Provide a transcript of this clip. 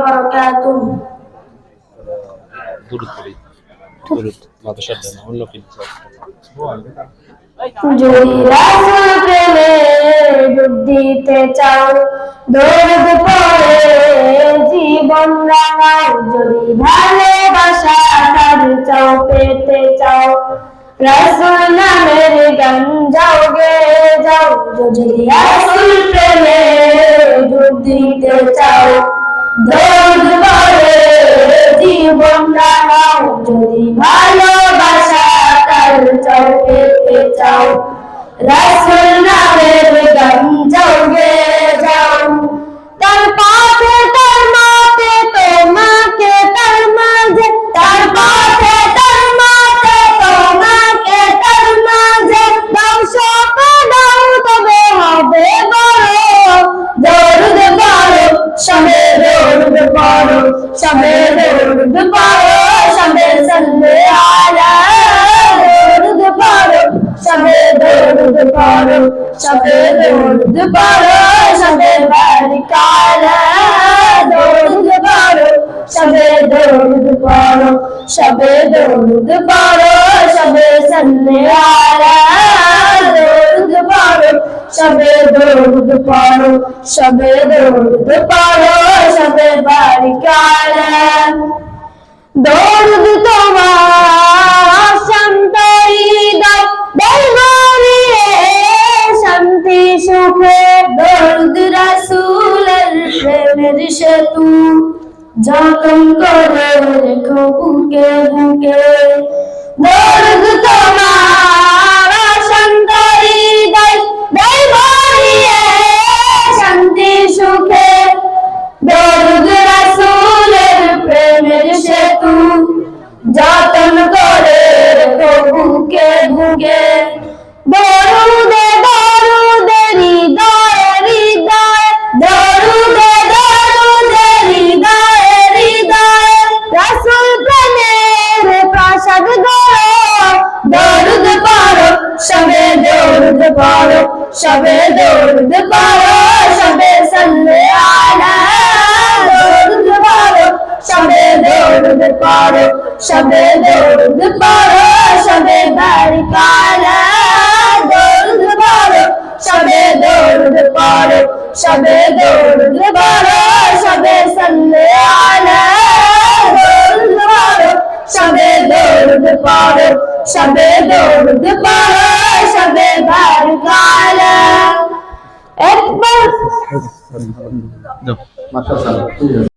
وبركاته দূরত পড়ি দূরত মাদ্রাসার জন্য অন্য কিছু যদি রাসূল প্রেমে ডুব দিতে চাও দৌড় পড়ে জীবন রাঙাও যদি ভালোবাসা তার চাও পেতে চাও রাসূল নামের গান যাও গে যাও যদি রাসূল প্রেমে ডুব দিতে চাও দৌড় পড়ে জীবন রাঙাও যদি ভালোবাসা তার চাও পেতে চাও রাসূল নামের গান যাও গে যাও তার পথে বড় সবে সন্ধ্যে আলা বড় সবে দৌড় বড় সবে দৌড় বড় সবে বারিকালা দৌড় বড় সবে দৌড় বড় সবে দৌড় বড় সবে সন্ধ্যে আলা দৌড় বড় সবে দৌড় বড় সবে দৌড় বড় সবে রাসূলের প্রেমের সেতু করে রেখো বুকে বুকে। তোমার শান্ত সুখে। দরুদ রাসূলের প্রেমের সেতু যতন করে রেখো বুকে বুকে। দরুদে দরুদে পড়ো সবে দরুদ পড়ো, সবে সন্ধ্যে আলা দরুদ পড়ো, সবে দরুদ পড়ো, সবে দরুদ পড়ো, সবে বারিকালা দরুদ পড়ো, সবে দরুদ পড়ো, সবে দরুদ পড়ো, সবে সন্ধ্যে আলা দরুদ পড়ো, সবে দরুদ পড়ো। সবে দরুদ পড়ো সবে বারিকালা একবার যাও